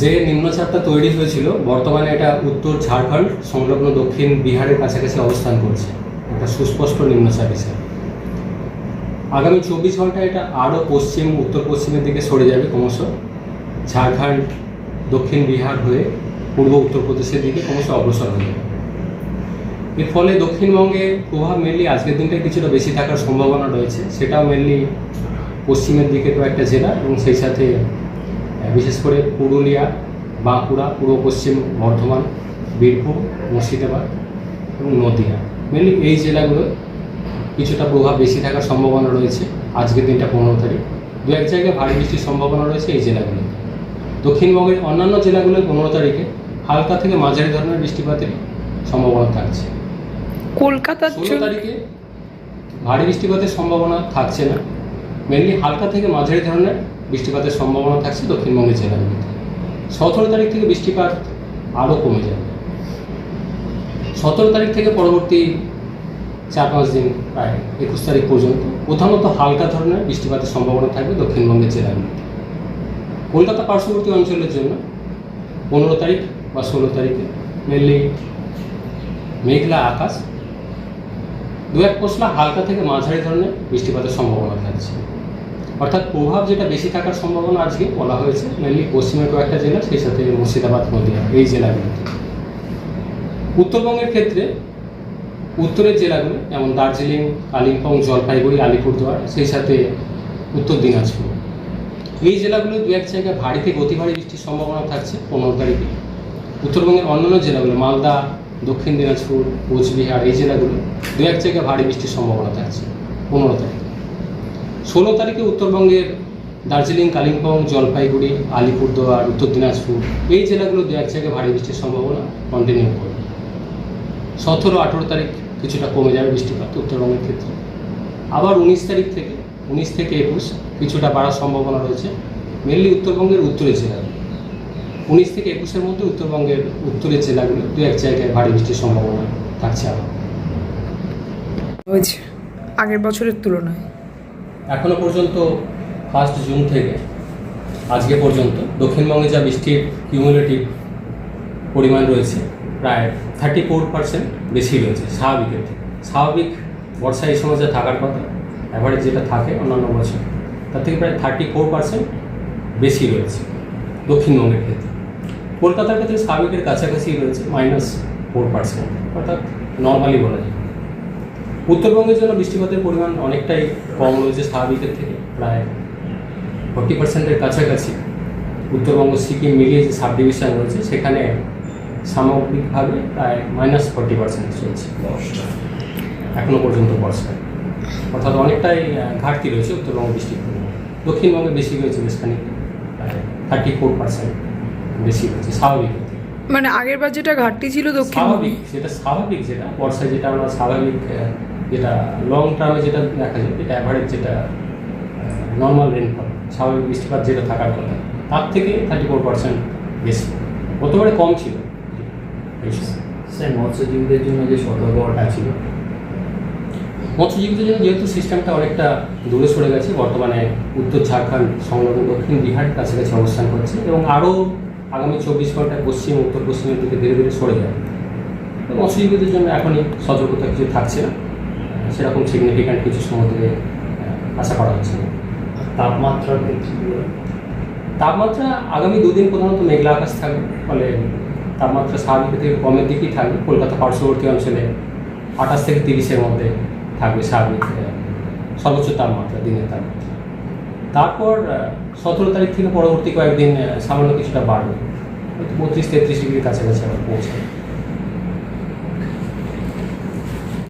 যে নিম্নচাপটা তৈরি হয়েছিল, বর্তমানে এটা উত্তর ঝাড়খণ্ড, সংলগ্ন দক্ষিণ বিহারের কাছাকাছি অবস্থান করছে। একটা সুস্পষ্ট নিম্নচাপ হিসেবে। আগামী চব্বিশ ঘন্টায় এটা আরও পশ্চিম উত্তর পশ্চিমের দিকে সরে যাবে ক্রমশ। ঝাড়খণ্ড, দক্ষিণ বিহার হয়ে পূর্ব উত্তরপ্রদেশের দিকে ক্রমশ অগ্রসর হয়ে যাবে। এর ফলে দক্ষিণবঙ্গে প্রভাব মেনলি আজকের দিনটায় কিছুটা বেশি থাকার সম্ভাবনা রয়েছে। সেটাও মেনলি পশ্চিমের দিকে কয়েকটা জেলা এবং সেই সাথে বিশেষ করে পুরুলিয়া বাঁকুড়া পূর্ব পশ্চিম বর্ধমান বীরভূম মুর্শিদাবাদ এবং নদীয়া। মেনলি এই জেলাগুলো কিছুটা প্রভাব বেশি থাকার সম্ভাবনা রয়েছে আজকের দিনটা পনেরো তারিখ। দু এক জায়গায় ভারী বৃষ্টির সম্ভাবনা রয়েছে এই জেলাগুলো দক্ষিণবঙ্গের অন্যান্য জেলাগুলোয় পনেরো তারিখে হালকা থেকে মাঝারি ধরনের বৃষ্টিপাতের সম্ভাবনা থাকছে। কলকাতার ষোলো তারিখে ভারী বৃষ্টিপাতের সম্ভাবনা থাকছে না। মেনলি হালকা থেকে মাঝারি ধরনের বৃষ্টিপাতের সম্ভাবনা থাকছে দক্ষিণবঙ্গের জেলাগুলিতে সতেরো তারিখ থেকে বৃষ্টিপাত আরও কমে যাবে। সতেরো তারিখ থেকে পরবর্তী চার পাঁচ দিন প্রায় একুশ তারিখ পর্যন্ত প্রধানত হালকা ধরনের বৃষ্টিপাতের সম্ভাবনা থাকবে দক্ষিণবঙ্গের জেলাগুলিতে কলকাতা পার্শ্ববর্তী অঞ্চলের জন্য পনেরো তারিখ বা ষোলো তারিখে মেনলি মেঘলা আকাশ দু এক পশলা হালকা থেকে মাঝারি ধরনের বৃষ্টিপাতের সম্ভাবনা থাকছে। অর্থাৎ প্রভাব যেটা বেশি থাকার সম্ভাবনা আজকে বলা হয়েছে মেনলি পশ্চিমের কয়েকটা জেলা সেই সাথে মুর্শিদাবাদ, নদীয়া, এই জেলাগুলোতে। উত্তরবঙ্গের ক্ষেত্রে উত্তরের জেলাগুলো যেমন দার্জিলিং, কালিম্পং, জলপাইগুড়ি, আলিপুরদুয়ার, সেই সাথে উত্তর দিনাজপুর। এই জেলাগুলো দু এক জায়গায় ভারী থেকে অতি ভারী বৃষ্টির সম্ভাবনা থাকছে পনেরো তারিখে। উত্তরবঙ্গের অন্যান্য জেলাগুলো, মালদা, দক্ষিণ দিনাজপুর, কোচবিহার, এই জেলাগুলো দু এক জায়গায় ভারী বৃষ্টির সম্ভাবনা থাকছে পনেরো তারিখে। ষোলো তারিখে উত্তরবঙ্গের দার্জিলিং, কালিম্পং, জলপাইগুড়ি, আলিপুরদুয়ার, উত্তর দিনাজপুর, এই জেলাগুলো দু এক জায়গায় ভারী বৃষ্টির সম্ভাবনা কন্টিনিউ করবে। সতেরো, আঠেরো তারিখ কিছুটা কমে যাবে বৃষ্টিপাত উত্তরবঙ্গের ক্ষেত্রে। আবার উনিশ তারিখ থেকে, উনিশ থেকে একুশ কিছুটা বাড়ার সম্ভাবনা রয়েছে মেনলি উত্তরবঙ্গের উত্তরের জেলাগুলো। উনিশ থেকে একুশের মধ্যে উত্তরবঙ্গের উত্তরের জেলাগুলো দু এক জায়গায় ভারী বৃষ্টির সম্ভাবনা থাকছে আবার আগের বছরের তুলনায়। এখনও পর্যন্ত ফার্স্ট জুন থেকে, আজকে পর্যন্ত দক্ষিণবঙ্গে যা বৃষ্টির কিউমুলেটিভ পরিমাণ রয়েছে, প্রায় থার্টি ফোর পার্সেন্ট বেশি রয়েছে, স্বাভাবিকের থেকে। স্বাভাবিক বর্ষা এই সময় যা থাকার কথা অ্যাভারেজ যেটা থাকে অন্যান্য বছর, তার থেকে প্রায় থার্টি ফোর পার্সেন্ট বেশি রয়েছে দক্ষিণবঙ্গের ক্ষেত্রে। কলকাতার ক্ষেত্রে স্বাভাবিকের কাছাকাছি রয়েছে মাইনাস ফোর পার্সেন্ট অর্থাৎ নর্মালি বলা যায়। উত্তরবঙ্গের জন্য বৃষ্টিপাতের পরিমাণ অনেকটাই কম রয়েছে স্বাভাবিকের থেকে প্রায় ফর্টি পার্সেন্টের কাছাকাছি। উত্তরবঙ্গ সিকিম মিলিয়ে যে সাব ডিভিশন রয়েছে সেখানে সামগ্রিকভাবে প্রায় মাইনাস ফর্টি পার্সেন্ট চলছে। এখনও পর্যন্ত বর্ষায় অর্থাৎ অনেকটাই ঘাটতি রয়েছে উত্তরবঙ্গ বৃষ্টির পরিমাণ। দক্ষিণবঙ্গে বেশি রয়েছে বেশ খানিকটা প্রায় থার্টি ফোর পার্সেন্ট বেশি রয়েছে স্বাভাবিক মানে আগের বার যেটা ঘাটতি ছিল দক্ষিণ স্বাভাবিক যেটা স্বাভাবিক যেটা বর্ষায় যেটা আমরা স্বাভাবিক যেটা লং টার্মে যেটা দেখা যায় এটা অ্যাভারেজ যেটা নর্মাল রেনফল স্বাভাবিক বৃষ্টিপাত যেটা থাকার কথা তার থেকে থার্টি ফোর পার্সেন্ট বেশি। গতবারে কম ছিল। স্যার মৎস্যজীবীদের জন্য যে সতর্কতা ছিল? মৎস্যজীবীদের জন্য যেহেতু সিস্টেমটা অনেকটা দূরে সরে গেছে বর্তমানে উত্তর ঝাড়খণ্ড সংলগ্ন দক্ষিণ বিহার কাছাকাছি অবস্থান করছে এবং আরও আগামী চব্বিশ ঘন্টায় পশ্চিম উত্তর পশ্চিমের দিকে ধীরে ধীরে সরে যাবে। মৎস্যজীবীদের জন্য এখনই সতর্কতা কিছু থাকছে না। সেরকম সিগনিফিক্যান্ট কিছু সমুদ্রে আশা করা হচ্ছে তাপমাত্রার ক্ষেত্রে তাপমাত্রা আগামী দুদিন প্রধানত মেঘলা আকাশ থাকবে ফলে তাপমাত্রা স্বাভাবিক থেকে কমের দিকেই থাকবে। কলকাতা পার্শ্ববর্তী অঞ্চলে আঠাশ থেকে তিরিশের মধ্যে থাকবে স্বাভাবিক সর্বোচ্চ তাপমাত্রা দিনের তাপমাত্রা। তারপর সতেরো তারিখ থেকে পরবর্তী কয়েকদিন সামান্য কিছুটা বাড়বে। বত্রিশ তেত্রিশ ডিগ্রির কাছাকাছি আবার পৌঁছাবে।